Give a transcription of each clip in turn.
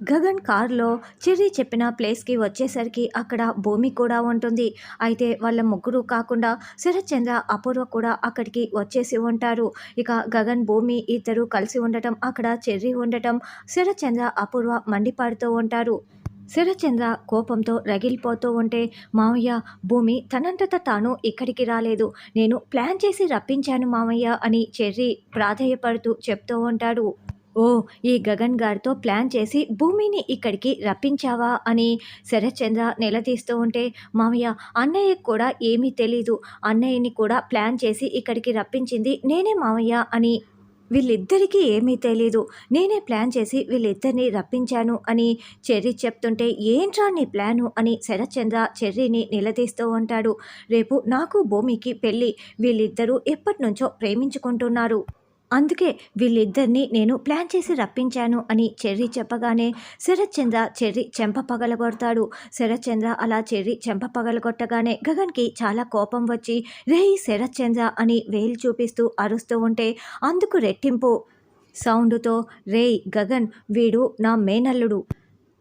గగన్ కారులో చెర్రీ చెప్పిన ప్లేస్కి వచ్చేసరికి అక్కడ భూమి కూడా ఉంటుంది. అయితే వాళ్ళ ముగ్గురు కాకుండా శరత్చంద్ర అపూర్వ కూడా అక్కడికి వచ్చేసి ఉంటారు. ఇక గగన్ భూమి ఇద్దరు కలిసి ఉండటం అక్కడ చెర్రీ ఉండటం శరత్చంద్ర అపూర్వ మండిపాడుతూ ఉంటారు. శరత్చంద్ర కోపంతో రగిలిపోతూ ఉంటే మామయ్య భూమి తనంతట తాను ఇక్కడికి రాలేదు. నేను ప్లాన్ చేసి రప్పించాను మామయ్య అని చెర్రీ ప్రాధేయపడుతూ చెప్తూ ఉంటాడు. ఓ ఈ గగన్ గారితో ప్లాన్ చేసి భూమిని ఇక్కడికి రప్పించావా అని శరత్చంద్ర నిలదీస్తూ ఉంటే మామయ్య అన్నయ్యకు కూడా ఏమీ తెలీదు. అన్నయ్యని కూడా ప్లాన్ చేసి ఇక్కడికి రప్పించింది నేనే మామయ్య అని వీళ్ళిద్దరికీ ఏమీ తెలీదు. నేనే ప్లాన్ చేసి వీళ్ళిద్దరిని రప్పించాను అని చెర్రీ చెప్తుంటే ఏంట్రా నీ ప్లాను అని శరత్చంద్ర చెర్రీని నిలదీస్తూ ఉంటాడు. రేపు నాకు భూమికి పెళ్ళి. వీళ్ళిద్దరూ ఎప్పటి నుంచో ప్రేమించుకుంటున్నారు. అందుకే వీళ్ళిద్దరిని నేను ప్లాన్ చేసి రప్పించాను అని చెర్రీ చెప్పగానే శరత్చంద్ర చెర్రీ చెంప పగలగొడతాడు. శరత్చంద్ర అలా చెర్రీ చెంప పగలగొట్టగానే గగన్కి చాలా కోపం వచ్చి రేయ్ శరత్చంద్ర అని వేలు చూపిస్తూ అరుస్తూ ఉంటే అందుకు రెట్టింపు. సౌండ్తో రేయ్ గగన్ వీడు నా మేనల్లుడు.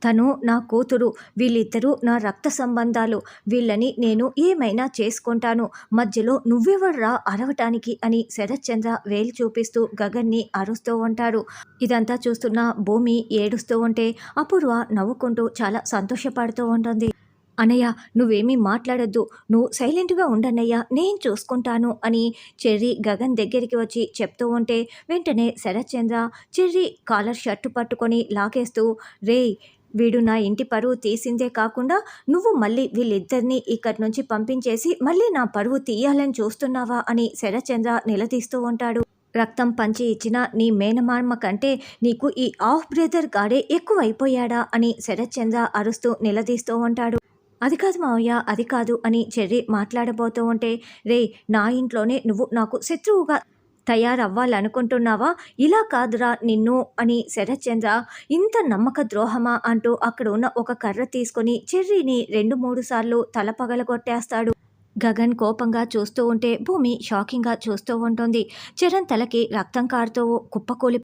తను నా కూతురు వీళ్ళిద్దరూ నా రక్త సంబంధాలు. వీళ్ళని నేను ఏమైనా చేసుకుంటాను. మధ్యలో నువ్వెవర్రా అరవటానికి అని శరత్చంద్ర వేలు చూపిస్తూ గగన్ని అరుస్తూ ఉంటాడు. ఇదంతా చూస్తున్న భూమి ఏడుస్తూ ఉంటే అపూర్వ నవ్వుకుంటూ చాలా సంతోషపడుతూ ఉంటుంది. అనయ్య నువ్వేమీ మాట్లాడొద్దు. నువ్వు సైలెంట్గా ఉండన్నయ్య నేను చూసుకుంటాను అని చెర్రీ గగన్ దగ్గరికి వచ్చి చెప్తూ ఉంటే వెంటనే శరత్చంద్ర చెర్రీ కాలర్ షర్టు పట్టుకొని లాగేస్తూ రేయ్ వీడు నా ఇంటి పరువు తీసిందే కాకుండా నువ్వు మళ్ళీ వీళ్ళిద్దరినీ ఇక్కడి నుంచి పంపించేసి మళ్ళీ నా పరువు తీయాలని చూస్తున్నావా అని శరచంద్ర నిలదీస్తూ ఉంటాడు. రక్తం పంచి ఇచ్చిన నీ మేనమామ కంటే నీకు ఈ ఆఫ్ బ్రదర్ గాడే ఎక్కువైపోయాడా అని శరత్చంద్ర అరుస్తూ నిలదీస్తూ ఉంటాడు. అది కాదు మావయ్య అది కాదు అని చెర్రీ మాట్లాడబోతూ ఉంటే రే నా ఇంట్లోనే నువ్వు నాకు శత్రువుగా తయారవ్వాలనుకుంటున్నావా? ఇలా కాదురా నిన్ను అని శరత్చంద్ర ఇంత నమ్మక ద్రోహమా అంటూ అక్కడ ఉన్న ఒక కర్ర తీసుకొని చెర్రీని రెండు మూడు సార్లు తల పగలగొట్టేస్తాడు. గగన్ కోపంగా చూస్తూ ఉంటే భూమి షాకింగ్గా చూస్తూ ఉంటుంది. చరణ్ తలకి రక్తం కారుతూ కుప్పకూలి